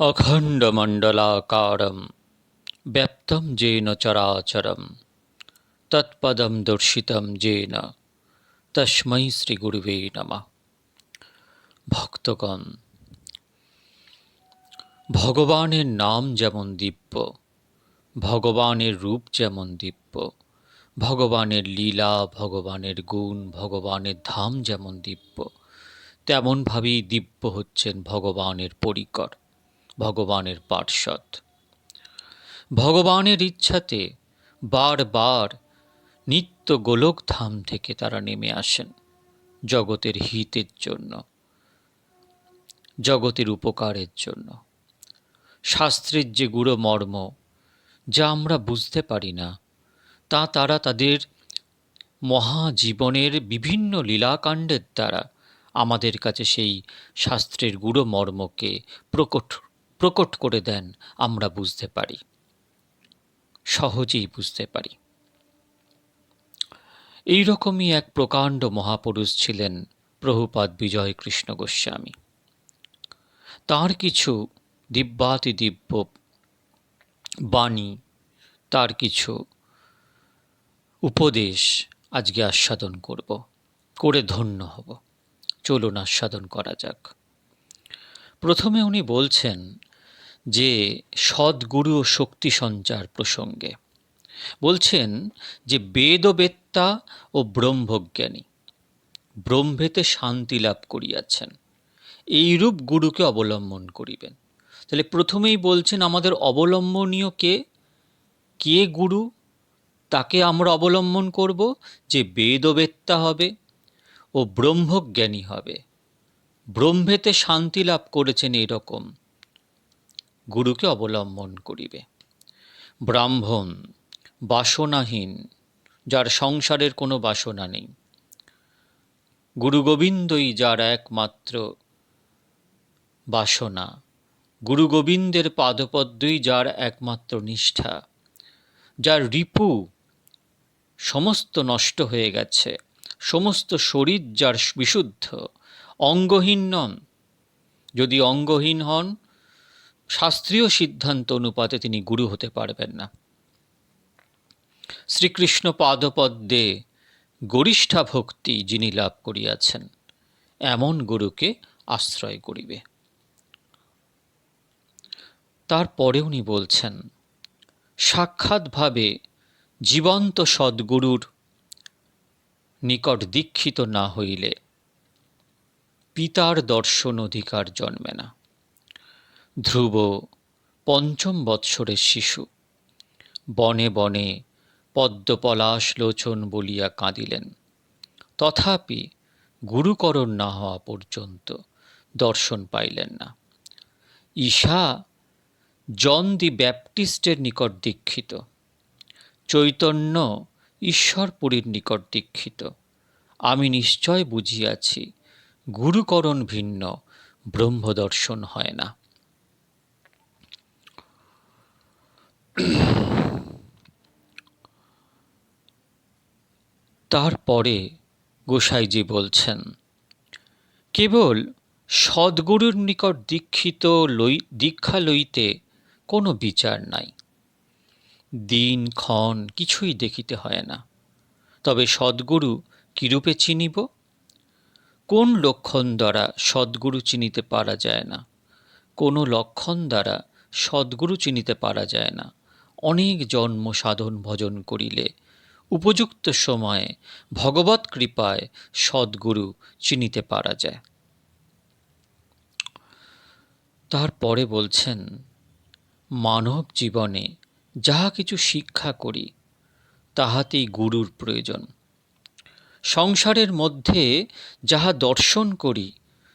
अखण्डमण्डलाकारं व्याप्तं येन चराचरं তৎপদম দর্শিতম যেন তস্মৈ শ্রী গুরুবে নমঃ ভক্তগণ ভগবানের নাম যেমন দিব্য ভগবানের রূপ যেমন দিব্য ভগবানের লীলা ভগবানের গুণ ভগবানের ধাম যেমন দিব্য তেমনভাবেই দিব্য হচ্ছেন ভগবানের পরিকর ভগবানের পার্শ্বদ ভগবানের ইচ্ছাতে বারবার নিত্য গোলকধাম থেকে তারা নেমে আসেন জগতের হিতের জন্য, জগতের উপকারের জন্য। শাস্ত্রের যে গুড়ো মর্ম, যা আমরা বুঝতে পারি না, তা তারা তাদের মহাজীবনের বিভিন্ন লীলাকাণ্ডের দ্বারা আমাদের কাছে সেই শাস্ত্রের গুড়ো মর্মকে প্রকট প্রকট করে দেন, আমরা বুঝতে পারি। সহজেই বুঝতে পারি। এই রকমই এক প্রকাণ্ড মহাপুরুষ ছিলেন প্রভুপাদ বিজয় কৃষ্ণ গোস্বামী। তার কিছু দিব্যাতি দিব্য বাণী, তার কিছু উপদেশ আজকে আস্বাদন করব, করে ধন্য হব। চলুন আস্বাদন করা যাক। প্রথমে উনি বলছেন যে সদ্গুরু ও শক্তি সঞ্চার প্রসঙ্গে। বলছেন যে বেদবেত্তা ও ব্রহ্মজ্ঞানী, ব্রহ্মেতে শান্তি লাভ করিয়াছেন। এইরূপ গুরুকে অবলম্বন করিবেন। তাহলে প্রথমেই বলছেন, আমাদের অবলম্বনীয় কে? কে গুরু? তাকে আমরা অবলম্বন করব যে বেদবেত্তা হবে ও ব্রহ্মজ্ঞানী হবে। ব্রহ্মেতে শান্তি লাভ করেছেন এরকম গুরুকে অবলম্বন করিবে। ব্রাহ্মণ, বাসনাহীন, যার সংসারের কোনো বাসনা নেই। গুরু গোবিন্দই যার একমাত্র বাসনা। গুরু গোবিন্দের পাদপদ্মই যার একমাত্র নিষ্ঠা। যার রিপু সমস্ত নষ্ট হয়ে গেছে, সমস্ত শরীর যার বিশুদ্ধ, অঙ্গহীন নন। যদি অঙ্গহীন হন শাস্ত্রীয় সিদ্ধান্ত অনুপাতে তিনি গুরু হতে পারবেন না। শ্রীকৃষ্ণ পাদপদ্মে গরিষ্ঠা ভক্তি যিনি লাভ করিয়াছেন, এমন গুরুকে আশ্রয় করিবে। তারপরে উনি বলছেন, সাক্ষাৎভাবে জীবন্ত সদ্গুরুর নিকট দীক্ষিত না হইলে পিতার দর্শন অধিকার জন্মে না। ধ্রুব পঞ্চম বৎসরের শিশু। বনে বনে পদ্মপলাশ লোচন বলিয়া কাঁদিলেন। তথাপি গুরুকরণ না হওয়া পর্যন্ত দর্শন পাইলেন না। ঈশা জন দি ব্যাপটিস্টের নিকট দীক্ষিত। চৈতন্য ঈশ্বরপুরীর নিকট দীক্ষিত। আমি নিশ্চয় বুঝিয়াছি, গুরুকরণ ভিন্ন, ব্রহ্মদর্শন হয় না। তারপরে গোসাইজি বলছেন, কেবল সদ্গুরুর নিকট দীক্ষিত লই, দীক্ষা লইতে কোনো বিচার নাই। দিন, ক্ষণ কিছুই দেখিতে হয় না। তবে সদ্গুরু কিরূপে চিনিব? কোন লক্ষণ দ্বারা সদ্গুরু চিনিতে পারা যায় না? কোনো লক্ষণ দ্বারা সদ্গুরু চিনিতে পারা যায় না। অনেক জন্ম সাধন ভজন করিলে। উপযুক্ত সময়ে ভগবত কৃপায় সদ্গুরু চিনিতে পারা যায়। তারপরে বলছেন, মানব জীবনে যাহা কিছু শিক্ষা করি, তাহাতেই গুরুর প্রয়োজন। সংসারের মধ্যে যাহা দর্শন করি,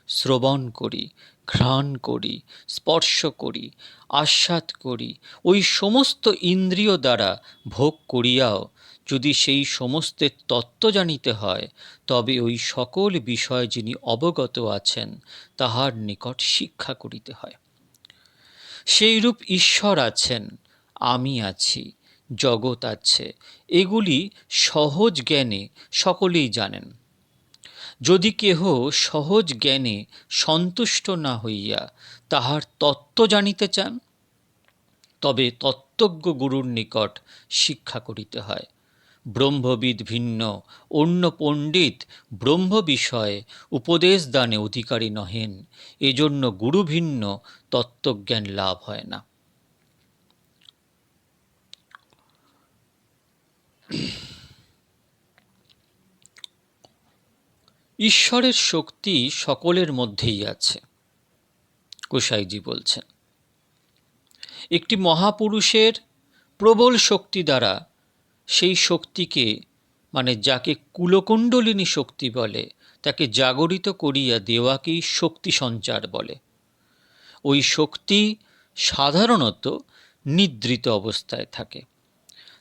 শ্রবণ করি ঘ্রাণ করি, স্পর্শ করি, আস্বাদ করি। ওই সমস্ত ইন্দ্রিয় দ্বারা ভোগ করিয়াও যদি সেই সমস্তের তত্ত্ব জানিতে হয়, তবে ওই সকল বিষয় যিনি অবগত আছেন, তাহার নিকট শিক্ষা করিতে হয়। সেইরূপ ঈশ্বর আছেন, আমি আছি, জগৎ আছে, এগুলি সহজ জ্ঞানে সকলেই জানেন। যদি কেহ সহজ জ্ঞানে সন্তুষ্ট না হইয়া তাহার তত্ত্ব জানিতে চান, তবে তত্ত্বজ্ঞ গুরুর নিকট শিক্ষা করিতে হয়। ব্রহ্মবিদ ভিন্ন, অন্য পণ্ডিত ব্রহ্ম বিষয়ে উপদেশ দানে অধিকারী নহেন, এজন্য গুরু ভিন্ন তত্ত্বজ্ঞান লাভ হয় না। ঈশ্বরের শক্তি সকলের মধ্যেই আছে গোসাইজি বলছেন। একটি মহাপুরুষের প্রবল শক্তি দ্বারা সেই শক্তিকে মানে যাকে কুলকুণ্ডলিনী শক্তি বলে, তাকে জাগরিত করিয়া দেওয়াকেই শক্তি সঞ্চার বলে। ওই শক্তি সাধারণত নিদ্রিত অবস্থায় থাকে।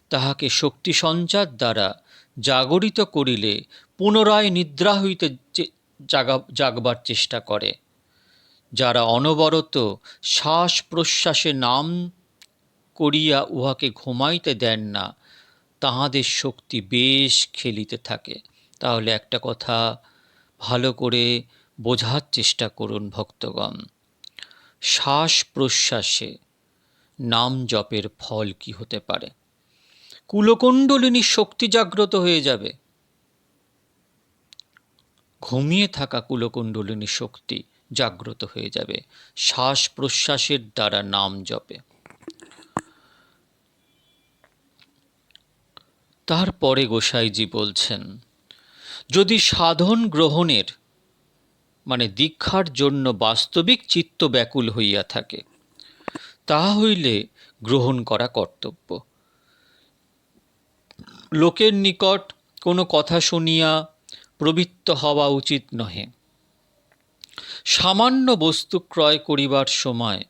তাহাকে শক্তি সঞ্চার দ্বারা জাগরিত করিলে পুনরায় নিদ্রা হইতে জাগা জাগবার চেষ্টা করে, যারা অনবরত শ্বাস প্রশ্বাসে নাম করিয়া উহাকে ঘুমাইতে দেন না, তাহাদের শক্তি বেশ খেলিতে থাকে। তাহলে একটা কথা ভালো করে বোঝার চেষ্টা করুন ভক্তগণ শ্বাস প্রশ্বাসে নাম জপের ফল কি হতে পারে? কুলকুণ্ডলিনী শক্তি জাগ্রত হয়ে যাবে। ঘুমিয়ে থাকা কুলকুণ্ডলিনী শক্তি জাগ্রত হয়ে যাবে। শ্বাস প্রশ্বাসের দ্বারা নাম জপে। তারপরে গোসাইজি বলছেন, যদি সাধন গ্রহণের মানে দীক্ষার জন্য বাস্তবিক চিত্ত ব্যাকুল হইয়া থাকে তাহা হইলে গ্রহণ করা কর্তব্য। লোকের নিকট কোনো কথা শুনিয়া প্রবৃত্ত হওয়া উচিত নহে। সামান্য বস্তু ক্রয় করিবার সময়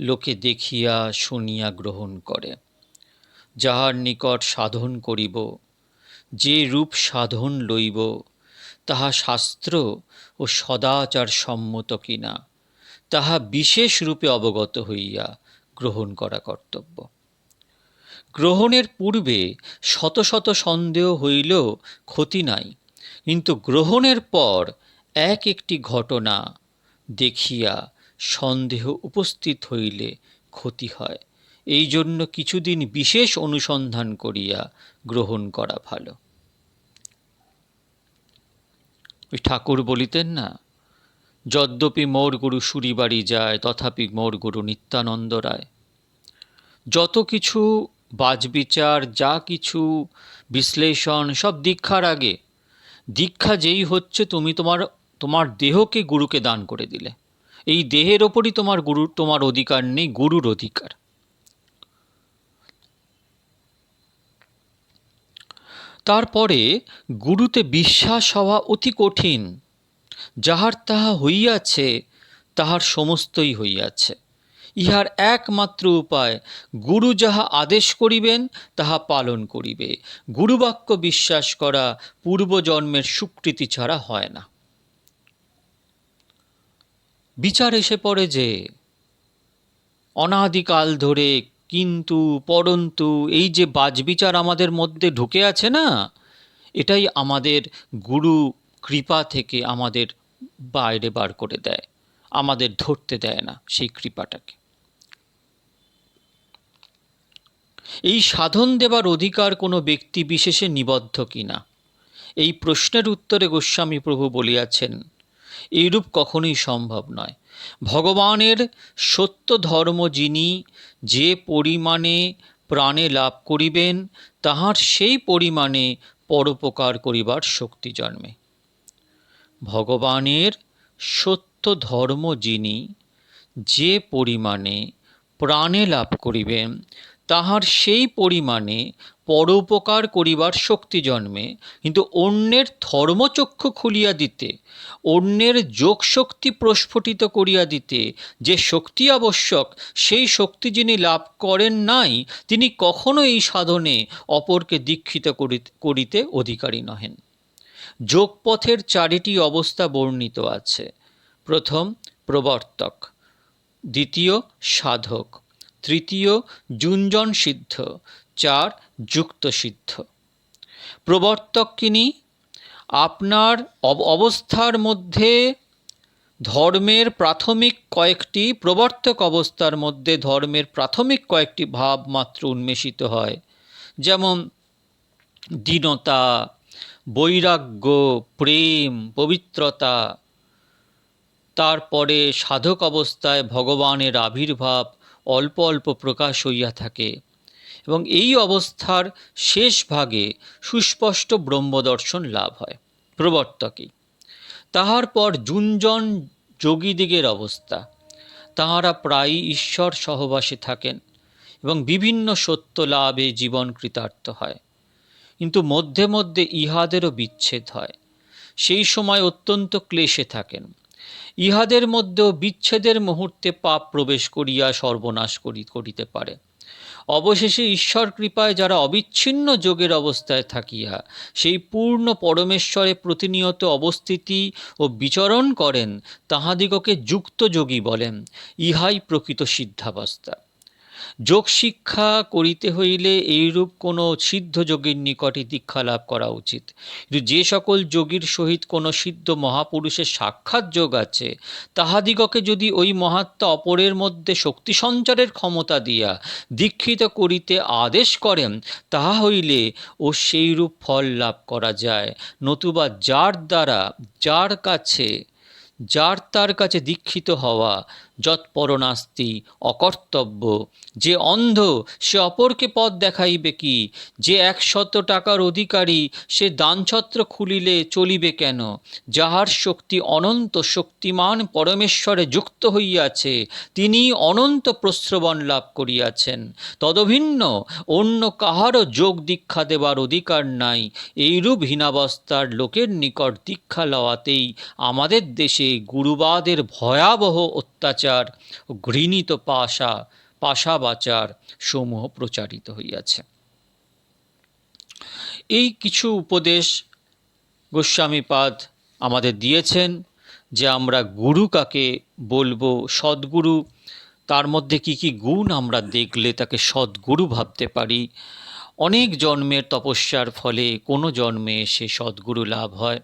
লোকে দেখিয়া শুনিয়া গ্রহণ করে। যাহার নিকট সাধন করিব, যে রূপ সাধন লইব, তাহা শাস্ত্র ও সদাচার সম্মত কিনা, তাহা বিশেষ রূপে অবগত হইয়া গ্রহণ করা কর্তব্য। গ্রহণের পূর্বে শত শত সন্দেহ হইলেও ক্ষতি নাই। কিন্তু গ্রহণের পর এক একটি ঘটনা দেখিয়া সন্দেহ উপস্থিত হইলে ক্ষতি হয়। এই জন্য কিছুদিন বিশেষ অনুসন্ধান করিয়া গ্রহণ করা ভালো। ওই ঠাকুর বলিতেন না, যদ্যপি মোর গুরু সুরিবাড়ি যায়, তথাপি মোর গুরু নিত্যানন্দ রায়। যত কিছু বাজবিচার, যা কিছু বিশ্লেষণ, সব দীক্ষার আগে দীক্ষা যেই হচ্ছে, তুমি তোমার তোমার দেহকে গুরুকে দান করে দিলে। এই দেহের ওপরই তোমার গুরুর তোমার অধিকার নেই, গুরুর অধিকার। তারপরে গুরুতে বিশ্বাস হওয়া অতি কঠিন। যাহার তাহা হইয়াছে, তাহার সমস্তই হইয়াছে। ইহার একমাত্র উপায়, গুরু যাহা আদেশ করিবেন, তাহা পালন করিবে। গুরুবাক্য বিশ্বাস করা পূর্বজন্মের স্বীকৃতি ছাড়া হয় না। বিচার এসে পড়ে যে, অনাদিকাল ধরে কিন্তু, পরন্তু, এই যে বাজবিচার আমাদের মধ্যে ঢুকে আছে না, এটাই আমাদের গুরু কৃপা থেকে আমাদের বাইরে বার করে দেয়, আমাদের ধরতে দেয় না সেই কৃপাটাকে। এই সাধন দেবার অধিকার কোনো ব্যক্তি বিশেষে নিবদ্ধ কিনা? এই প্রশ্নের উত্তরে গোস্বামী প্রভু বলিয়াছেন, এইরূপ কখনোই সম্ভব নয়। ভগবানের সত্য ধর্ম যিনি যে পরিমাণে প্রাণে লাভ করিবেন, তাহার সেই পরিমাণে পরোপকার করিবার শক্তি জন্মে। ভগবানের সত্য ধর্ম যিনি যে পরিমাণে প্রাণে লাভ করিবেন তাহার সেই পরিমাণে পরোপকার করিবার শক্তি জন্মে, কিন্তু অন্যের ধর্মচক্ষু খুলিয়া দিতে, অন্যের যোগশক্তি প্রস্ফুটিত করিয়া দিতে যে শক্তি আবশ্যক, সেই শক্তি যিনি লাভ করেন নাই, তিনি কখনো এই সাধনে অপরকে দীক্ষিত করিতে অধিকারী নহেন। যোগপথের চারিটি অবস্থা বর্ণিত আছে। প্রথম প্রবর্তক, দ্বিতীয় সাধক তৃতীয় জুঞ্জন সিদ্ধ চার যুক্ত সিদ্ধ প্রবর্তক কিনি, আপনার অবস্থার মধ্যে ধর্মের প্রাথমিক কয়েকটি, প্রবর্তক অবস্থার মধ্যে ধর্মের প্রাথমিক কয়েকটি ভাব মাত্র উন্মেষিত হয়। যেমন, দীনতা, বৈরাগ্য, প্রেম, পবিত্রতা। তারপরে সাধক অবস্থায় ভগবানের আবির্ভাব অল্প অল্প প্রকাশ হইয়া থাকে। এবং এই অবস্থার শেষ ভাগে সুস্পষ্ট ব্রহ্মদর্শন লাভ হয়, প্রবর্তকেই। তাহার পর জুঞ্জন যোগীদিগের অবস্থা। তাহারা প্রায়ই ঈশ্বর সহবাসে থাকেন এবং বিভিন্ন সত্য লাভে জীবন কৃতার্থ হয়। কিন্তু মধ্যে মধ্যে ইহাদেরও বিচ্ছেদ হয়। সেই সময় অত্যন্ত ক্লেশে থাকেন। ইহাদের মধ্যেও বিচ্ছেদের মুহূর্তে পাপ প্রবেশ করিয়া সর্বনাশ করি, করিতে পারে। অবশেষে ঈশ্বর কৃপায় যারা অবিচ্ছিন্ন যোগের অবস্থায় থাকিয়া, সেই পূর্ণ পরমেশ্বরে প্রতিনিয়ত অবস্থিতি ও বিচরণ করেন, তাহাদিগকে যুক্ত যোগী বলেন। ইহাই প্রকৃত সিদ্ধাবস্থা। যোগ শিক্ষা করিতে হইলে এইরূপ কোনো সিদ্ধ যোগীর নিকটে দীক্ষা লাভ করা উচিত। কিন্তু যে সকল যোগীর সহিত কোনো সিদ্ধ মহাপুরুষের সাক্ষাৎ যোগ আছে, তাহাদিগকে যদি ওই মহাত্মা অপরের মধ্যে শক্তি সঞ্চারের ক্ষমতা দিয়া দীক্ষিত করিতে আদেশ করেন, তাহা হইলে ও সেইরূপ ফল লাভ করা যায়। নতুবা যার দ্বারা, যার কাছে, যার তার কাছে দীক্ষিত হওয়া যৎপরনাস্তি, অকর্তব্য। যে অন্ধ, সে অপরকে পথ দেখাইবে কি? যে একশত টাকার অধিকারী, সে দানছত্র খুলিলে চলিবে কেন? যাহার শক্তি অনন্ত শক্তিমান পরমেশ্বরে যুক্ত হইয়াছে তিনি অনন্ত প্রশ্রবণ লাভ করিয়াছেন। তদভিন্ন, অন্য কাহারও যোগ দীক্ষা দেবার অধিকার নাই। এইরূপ হীনাবস্থার লোকের নিকট দীক্ষা লওয়াতেই আমাদের দেশে গুরুবাদের ভয়াবহ অত্যাচার ও ঘৃণিত পাশা, পাশাবাচার সমূহ প্রচারিত হইয়াছে। এই কিছু উপদেশ গোস্বামীপাদ আমাদের দিয়েছেন যে আমরা গুরু কাকে বলব, সদ্গুরু, তার মধ্যে কি কি গুণ আমরা দেখলে তাকে সদ্গুরু ভাবতে পারি? অনেক জন্মের তপস্যার ফলে কোনো জন্মে সে সদ্গুরু লাভ হয়।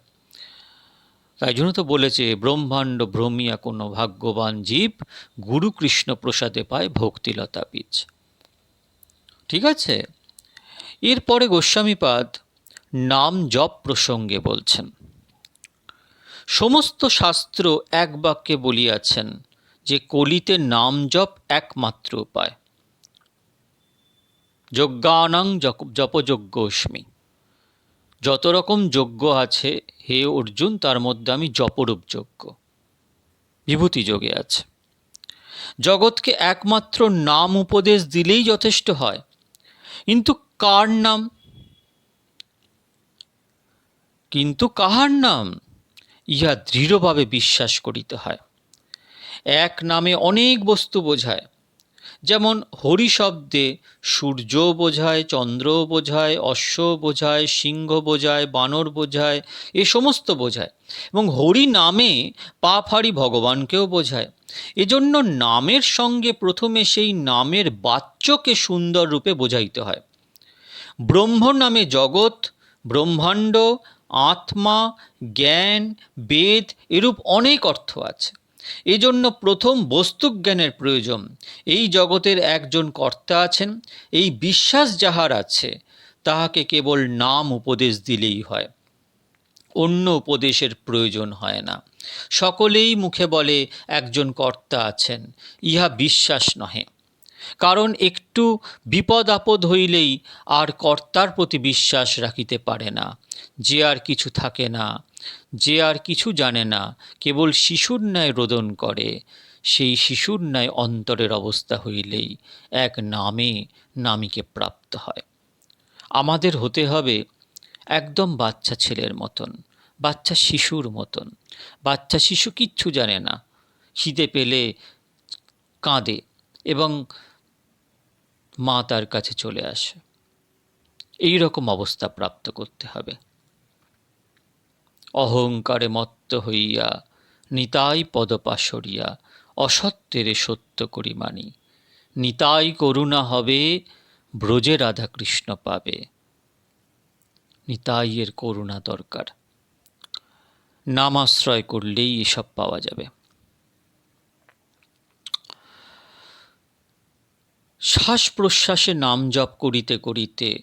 তাই জন্য তো বলেছে, ব্রহ্মাণ্ড ভ্রমিয়া কোনো ভাগ্যবান জীব গুরু কৃষ্ণ প্রসাদে পায় ভক্তিলতা বীজ। ঠিক আছে? এরপরে গোস্বামীপাদ নাম জপ প্রসঙ্গে বলছেন। সমস্ত শাস্ত্র এক বাক্যে বলিয়াছেন যে, কলিতে নাম জপ একমাত্র উপায়। যজ্ঞানাং জপযজ্ঞস্মি। যত রকম যজ্ঞ আছে, হে অর্জুন, তার মধ্যে আমি জপরূপ যজ্ঞ বিভূতি যোগে আছে। জগৎকে একমাত্র নাম উপদেশ দিলেই যথেষ্ট হয়। কিন্তু কার নাম? কিন্তু কাহার নাম? ইহা দৃঢ়ভাবে বিশ্বাস করিতে হয়। এক নামে অনেক বস্তু বোঝায়। যেমন হরি শব্দে সূর্য বোঝায় চন্দ্র বোঝায় অশ্ব বোঝায়, সিংহ বোঝায়, বানর বোঝায়, এ সমস্ত বোঝায়। এবং হরি নামে পাপহারি ভগবানকেও বোঝায়। এজন্য নামের সঙ্গে প্রথমে সেই নামের বাচ্যকে সুন্দর রূপে বোঝাইতে হয়। ব্রহ্ম নামে জগৎ, ব্রহ্মাণ্ড, আত্মা, জ্ঞান, বেদ, এরূপ অনেক অর্থ আছে। এজন্য প্রথম বস্তুজ্ঞানের প্রয়োজন। এই জগতের একজন কর্তা আছেন, এই বিশ্বাস যাহার আছে, তাহাকে কেবল নাম উপদেশ দিলেই হয়। অন্য উপদেশের প্রয়োজন হয় না। সকলেই মুখে বলে, একজন কর্তা আছেন, ইহা বিশ্বাস নহে। কারণ একটু বিপদ আপদ হইলেই আর কর্তার প্রতি বিশ্বাস রাখিতে পারে না, যে আর কিছু থাকে না। যে আর কিছু জানে না, কেবল শিশুর ন্যায় রোদন করে। সেই শিশুর ন্যায় অন্তরের অবস্থা হইলেই এক নামে নামীকে প্রাপ্ত হয়। আমাদের হতে হবে একদম বাচ্চা ছেলের মতন, বাচ্চা শিশুর মতন। বাচ্চা শিশু কিচ্ছু জানে না, খিদে পেলে কাঁদে এবং মা তার কাছে চলে আসে। এই রকম অবস্থা প্রাপ্ত করতে হবে। অহংকারে মত্ত হইয়া, নিতাই পদপাশরিয়া, অসত্যেরে সত্য করি মানি। নিতাই করুণা হবে, ব্রজে রাধাকৃষ্ণ পাবে। নিতাইয়ের করুণা দরকার। নাম আশ্রয় করলেই এসব পাওয়া যাবে। শ্বাস প্রশ্বাসে নাম জপ করিতে করিতে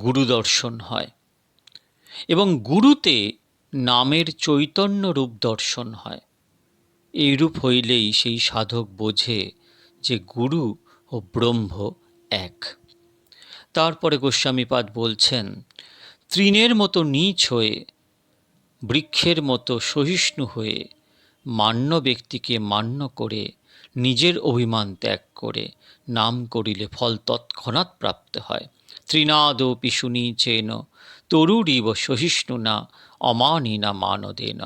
গুরু দর্শন হয় এবং গুরুতে নামের চৈতন্য রূপ দর্শন হয়। এইরূপ হইলেই সেই সাধক বোঝে যে গুরু ও ব্রহ্ম এক। তারপরে গোস্বামীপাদ বলছেন, তৃণের মতো নীচ হয়ে, বৃক্ষের মতো সহিষ্ণু হয়ে, মান্য ব্যক্তিকে মান্য করে, নিজের অভিমান ত্যাগ করে, নাম করিলে ফল তৎক্ষণাৎ প্রাপ্ত হয়। তৃণাদ পিশুনি চেন তরুরিব সহিষ্ণু না অমানি না মানদেন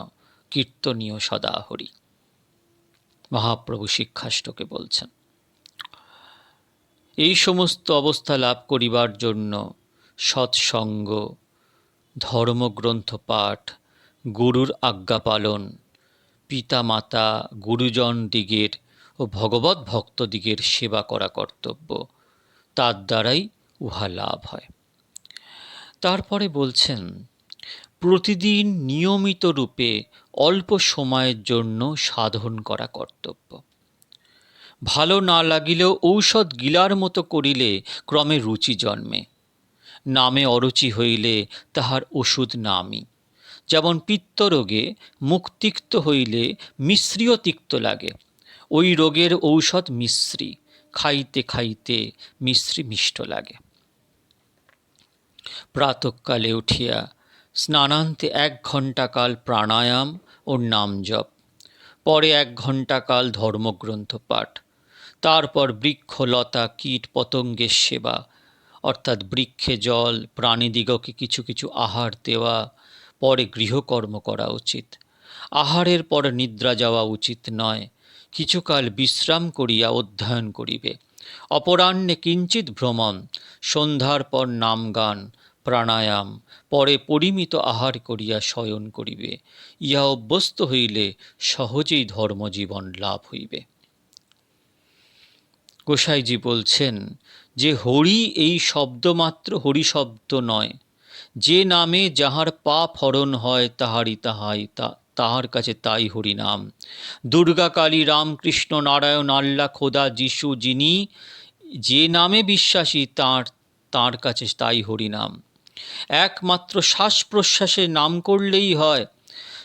কীর্তনীয় সদাহরি মহাপ্রভু শিক্ষাষ্টকে বলছেন, এই সমস্ত অবস্থা লাভ করিবার জন্য সৎসঙ্গ, ধর্মগ্রন্থ পাঠ, গুরুর আজ্ঞা পালন পিতা মাতা গুরুজন দিগের ও ভগবত ভক্তদিগের সেবা করা কর্তব্য, তার দ্বারাই উহা লাভ হয়। তারপরে বলছেন প্রতিদিন নিয়মিত রূপে অল্প সময়ের জন্য সাধন করা কর্তব্য। ভালো না লাগিলেও ঔষধ গিলার মতো করিলে ক্রমে রুচি জন্মে। নামে অরুচি হইলে তাহার ওষুধ নামই যেমন পিত্তরোগে মুখ তিক্ত হইলে মিশ্রীয় তিক্ত লাগে। ওই রোগের ঔষধ মিশ্রি, খাইতে খাইতে মিশ্রি মিষ্ট লাগে। প্রাতকালে উঠিয়া স্নানান্তে এক ঘণ্টাকাল প্রাণায়াম ও নাম জপ, পরে এক ঘণ্টাকাল ধর্মগ্রন্থ পাঠ, তারপর বৃক্ষ, লতা, কীট, পতঙ্গের সেবা, অর্থাৎ বৃক্ষে জল প্রাণীদিগকে কিছু কিছু আহার দেওয়া, পরে গৃহকর্ম করা উচিত। আহারের পর নিদ্রা যাওয়া উচিত নয়, কিছুকাল বিশ্রাম করিয়া অধ্যয়ন করিবে। অপরাহ্নে কিঞ্চিত ভ্রমণ, সন্ধ্যার পর নাম গান প্রাণায়াম, পরে পরিমিত আহার করিয়া শয়ন করিবে। ইহা অভ্যস্ত হইলে সহজেই ধর্মজীবন লাভ হইবে। গোসাইজি বলছেন, যে হরি এই শব্দমাত্র হরি শব্দ নয়। যে নামে যাহার পাপ হরণ হয় তাহারই তাহাই, তা, তাহার কাছে তাই হরিনাম। দুর্গা কালী রামকৃষ্ণ নারায়ণ আল্লাহ খোদা যিশু যিনি, যে নামে বিশ্বাসী তাঁর তাঁর কাছে তাই হরিনাম। একমাত্র শ্বাস প্রশ্বাসে নাম করলেই হয়।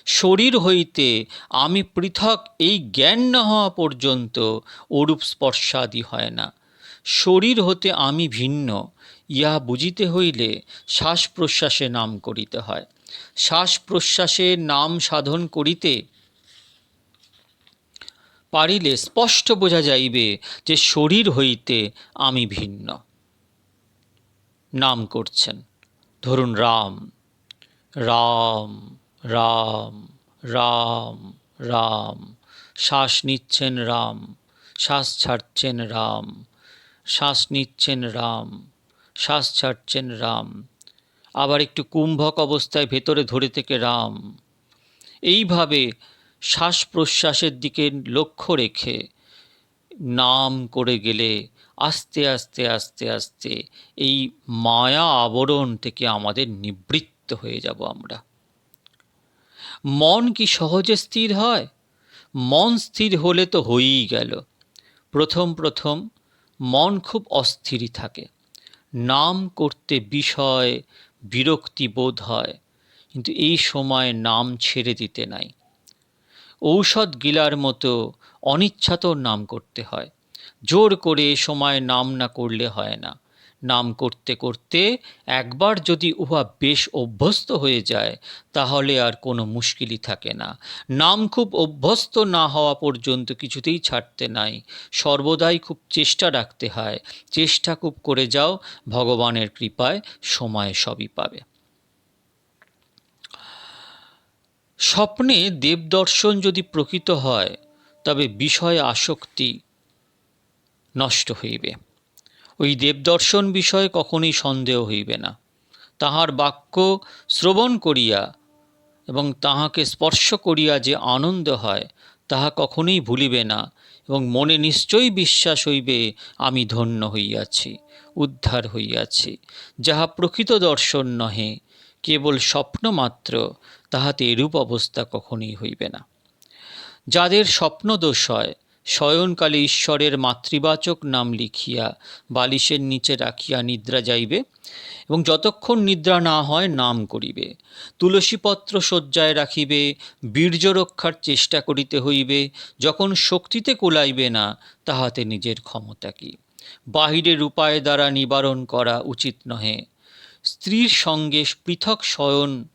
শরীর হইতে আমি পৃথক এই জ্ঞান না হওয়া পর্যন্ত ওরূপ স্পর্শাদি হয় না। শরীর হতে আমি ভিন্ন, ইহা বুঝিতে হইলে শ্বাস প্রশ্বাসে নাম করিতে হয়। শ্বাস প্রশ্বাসে নাম সাধন করিতে পারিলে স্পষ্ট বোঝা যাইবে যে শরীর হইতে আমি ভিন্ন। নাম করছেন। ধরুন রাম রাম রাম রাম রাম, শ্বাস নিচ্ছেন রাম, শ্বাস ছাড়ছেন রাম, শ্বাস নিচ্ছেন রাম, শ্বাস ছাড়ছেন রাম, আবার একটু কুম্ভক অবস্থায় ভেতরে ধরে থেকে রাম। এইভাবে শ্বাস প্রশ্বাসের দিকে লক্ষ্য রেখে নাম করে গেলে আস্তে আস্তে আস্তে আস্তে এই মায়া আবরণ থেকে আমাদের নিবৃত্ত হয়ে যাব আমরা। মন কি সহজে স্থির হয়? মন স্থির হলে তো হয়েই গেল। প্রথম প্রথম মন খুব অস্থিরই থাকে। নাম করতে বিষয়, বিরক্তি বোধ হয়, কিন্তু এই সময় নাম ছেড়ে দিতে নাই। ঔষধ গিলার মতো অনিচ্ছাতর নাম করতে হয়। জোর করে সময় নাম না করলে হয় না। নাম করতে করতে একবার যদি উহা বেশ অভ্যস্ত হয়ে যায়, তাহলে আর কোনো মুশকিলই থাকে না। নাম খুব অভ্যস্ত না হওয়া পর্যন্ত কিছুতেই ছাড়তে নাই। সর্বদাই খুব চেষ্টা রাখতে হয়। চেষ্টা খুব করে যাও, ভগবানের কৃপায় সময় সবই পাবে। স্বপ্নে দেবদর্শন যদি প্রকৃত হয়, তবে বিষয় আসক্তি নষ্ট হইবে। ওই দেবদর্শন বিষয়ে কখনোই সন্দেহ হইবে না। তাহার বাক্য শ্রবণ করিয়া এবং তাহাকে স্পর্শ করিয়া যে আনন্দ হয়, তাহা কখনোই ভুলিবে না এবং মনে নিশ্চয়ই বিশ্বাস হইবে, আমি ধন্য হইয়াছি, উদ্ধার হইয়াছি। যাহা প্রকৃত দর্শন নহে, কেবল স্বপ্ন মাত্র, তাহাতে এরূপ অবস্থা কখনোই হইবে না। যাদের স্বপ্ন দোষ হয় শয়নকালে ঈশ্বরের মাতৃবাচক নাম লিখিয়া বালিশের নিচে রাখিয়া নিদ্রা যাইবে এবং যতক্ষণ নিদ্রা না হয় নাম করিবে। তুলসীপত্র শয্যায় রাখিবে, বীর্য রক্ষার চেষ্টা করিতে হইবে, যখন শক্তিতে কোলাইবে না, তাহাতে নিজের ক্ষমতা কি? বাহিরের উপায় দ্বারা নিবারণ করা উচিত নহে। স্ত্রীর সঙ্গে পৃথক শয়ন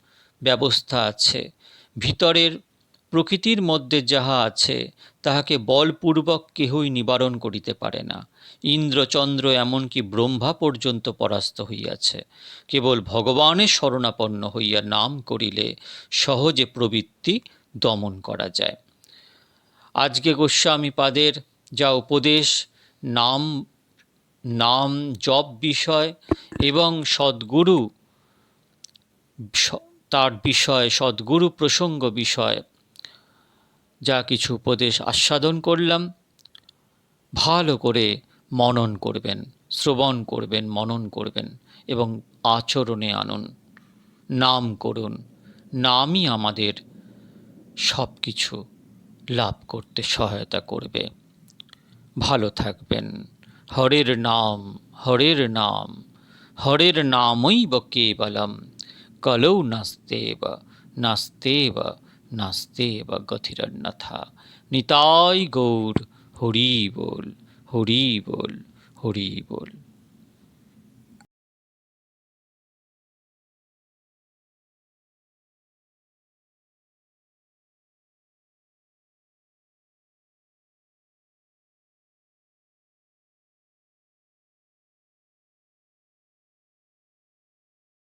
ব্যবস্থা আছে। ভিতরের প্রকৃতির মধ্যে যাহা আছে, তাহাকে বলপূর্বক কেহই নিবারণ করিতে পারে না। ইন্দ্রচন্দ্র এমনকি ব্রহ্মা পর্যন্ত পরাস্ত হইয়াছে। কেবল ভগবানের শরণাপন্ন হইয়া নাম করিলে সহজে প্রবৃত্তি দমন করা যায়। আজকে গোস্বামী পাদের যা উপদেশ, নাম নাম জপ বিষয় এবং সদ্গুরু তার বিষয়, সদ্গুরু প্রসঙ্গ বিষয় যা কিছু উপদেশ আস্বাদন করলাম, ভালো করে মনন করবেন, শ্রবণ করবেন, মনন করবেন এবং আচরণে আনুন। নাম করুন, নামই আমাদের সব কিছু লাভ করতে সহায়তা করবে। ভালো থাকবেন। হরের নাম হরের নাম, হরের নামৈব কেবলম। কলৌ নাস্তেব নাস্তেব। নাস্তেব গতিরন্যথা নিতাই গৌর হরি বল হরি বল হরি বল।